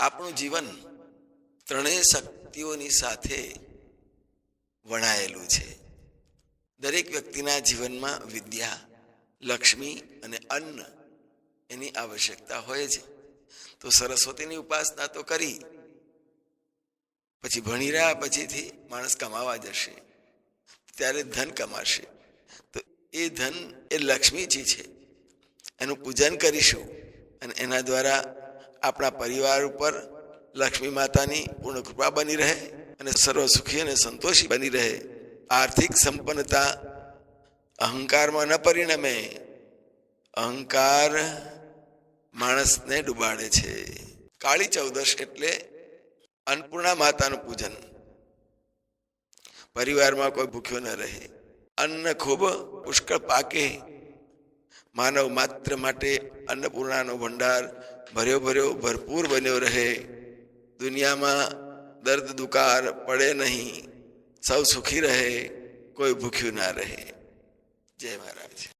આપણું જીવન ત્રણેય શક્તિઓની સાથે વણાયેલું છે. દરેક વ્યક્તિના જીવનમાં વિદ્યા, લક્ષ્મી અને અન્ન એની આવશ્યકતા હોય છે. તો સરસ્વતીની ઉપાસના તો કરી, પછી ભણી રહ્યા, પછીથી માણસ કમાવા જશે. ત્યારે ધન કમાશે. તો એ ધન એ લક્ષ્મીજી છે. એનું પૂજન કરીશું અને એના દ્વારા આપણા પરિવાર ઉપર લક્ષ્મી માતાની પૂર્ણ કૃપા બની રહે અને સર્વ સુખી અને સંતોષી બની રહે. આર્થિક સંપન્નતા અહંકારમાં ન પરિણમે. અહંકાર માણસને ડૂબાડે છે. કાળી ચૌદશ એટલે અન્નપૂર્ણા માતાનું પૂજન. પરિવારમાં કોઈ ભૂખ્યો ન રહે. અન્ન ખૂબ પુષ્કળ પાકે. માનવ માત્ર માટે અન્નપૂર્ણાનો ભંડાર ભર્યો ભર્યો ભરપૂર બન્યો રહે. દુનિયામાં દર્દ દુકાર પડે નહીં. સૌ સુખી રહે. કોઈ ભૂખ્યું ના રહે. જય મહારાજ.